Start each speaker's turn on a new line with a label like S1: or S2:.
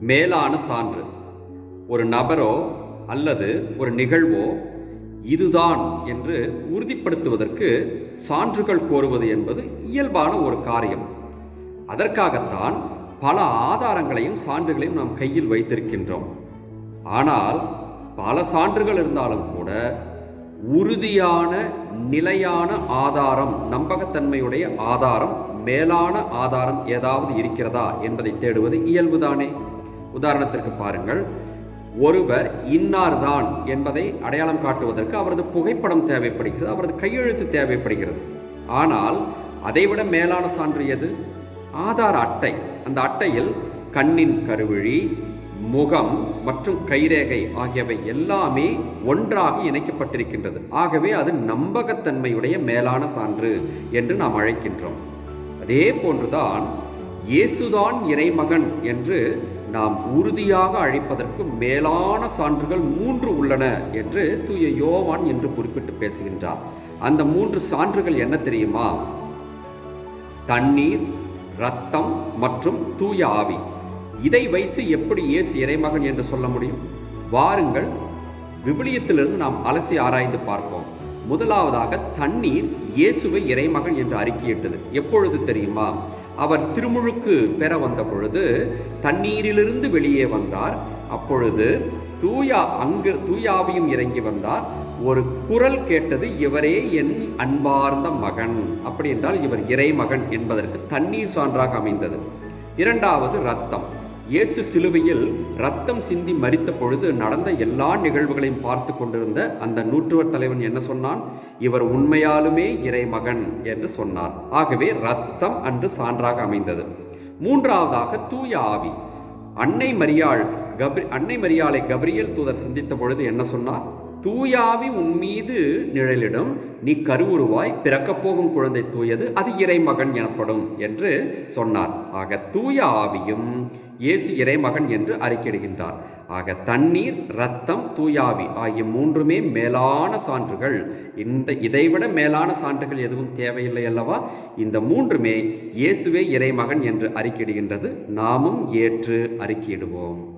S1: மேலான சான்று. ஒரு நபரோ அல்லது ஒரு நிகழ்வோ இதுதான் என்று உறுதிப்படுத்துவதற்கு சான்றுகள் கோருவது என்பது இயல்பான ஒரு காரியம். அதற்காகத்தான் பல ஆதாரங்களையும் சான்றுகளையும் நாம் கையில் வைத்திருக்கின்றோம். ஆனால் பல சான்றுகள் இருந்தாலும் கூட உறுதியான நிலையான ஆதாரம் நம்பகத்தன்மையுடைய ஆதாரம் மேலான ஆதாரம் ஏதாவது இருக்கிறதா என்பதை தேடுவது இயல்புதானே? உதாரணத்திற்கு பாருங்கள். ஒருவர் இன்னார்தான் என்பதை அடையாளம் காட்டுவதற்கு அவரது புகைப்படம் தேவைப்படுகிறது அவரது கையெழுத்து தேவைப்படுகிறது. ஆனால் அதைவிட மேலான சான்று எது? ஆதார் அட்டை. அந்த அட்டையில் கண்ணின் கருவிழி முகம் மற்றும் கைரேகை ஆகியவை எல்லாமே ஒன்றாக இணைக்கப்பட்டிருக்கின்றது. ஆகவே அது நம்பகத்தன்மையுடைய மேலான சான்று என்று நாம் அழைக்கின்றோம். அதே போன்றுதான் இயேசுதான் இறைமகன் என்று நாம் உறுதியாக அழைப்பதற்கு மேலான சான்றுகள் மூன்று உள்ளன என்று தூய யோவான் என்று குறிப்பிட்டு பேசுகின்றார். அந்த மூன்று சான்றுகள் என்ன தெரியுமா? தண்ணீர் ரத்தம் மற்றும் தூய ஆவி. இதை வைத்து எப்படி இயேசு இறைமகன் என்று சொல்ல முடியும்? வாருங்கள் விபிலியத்திலிருந்து நாம் அலசி ஆராய்ந்து பார்ப்போம். முதலாவதாக தண்ணீர் இயேசுவை இறைமகன் என்று அறிக்கையிட்டது. எப்பொழுது தெரியுமா? அவர் திருமுழுக்கு பெற வந்த பொழுது தண்ணீரிலிருந்து வெளியே வந்தார். அப்பொழுது தூயா அங்கு தூயாவியும் இறங்கி வந்தார். ஒரு குரல் கேட்டது இவரே என் அன்பார்ந்த மகன். அப்படி என்றால் இவர் இறைமகன் என்பதற்கு தண்ணீர் சான்றாக அமைந்தது. இரண்டாவது ரத்தம். இயேசு சிலுவையில் ரத்தம் சிந்தி மறித்த பொழுது நடந்த எல்லா நிகழ்வுகளையும் பார்த்து கொண்டிருந்த அந்த நூற்றுவர் தலைவன் என்ன சொன்னான்? இவர் உண்மையாலுமே இறைமகன் என்று சொன்னார். ஆகவே ரத்தம் அன்று சான்றாக அமைந்தது. மூன்றாவதாக தூய ஆவி. அன்னை மரியாள் கப்ரி அன்னை மரியாளை கப்ரியல் தூதர் சந்தித்த பொழுது என்ன சொன்னார்? தூயாவி உன் மீது நிழலிடும். நீ கருவுருவாய் பிறக்கப் போகும் குழந்தை தூயது அது இறைமகன் எனப்படும் என்று சொன்னார். ஆக தூய ஆவியும் இயேசு இறைமகன் என்று அறிக்கையிடுகின்றார். ஆக தண்ணீர் ரத்தம் தூயாவி ஆகிய மூன்றுமே மேலான சான்றுகள். இந்த இதைவிட மேலான சான்றுகள் எதுவும் தேவையில்லை அல்லவா? இந்த மூன்றுமே இயேசுவே இறைமகன் என்று அறிக்கையிடுகின்றது. நாமும் ஏற்று அறிக்கையிடுவோம்.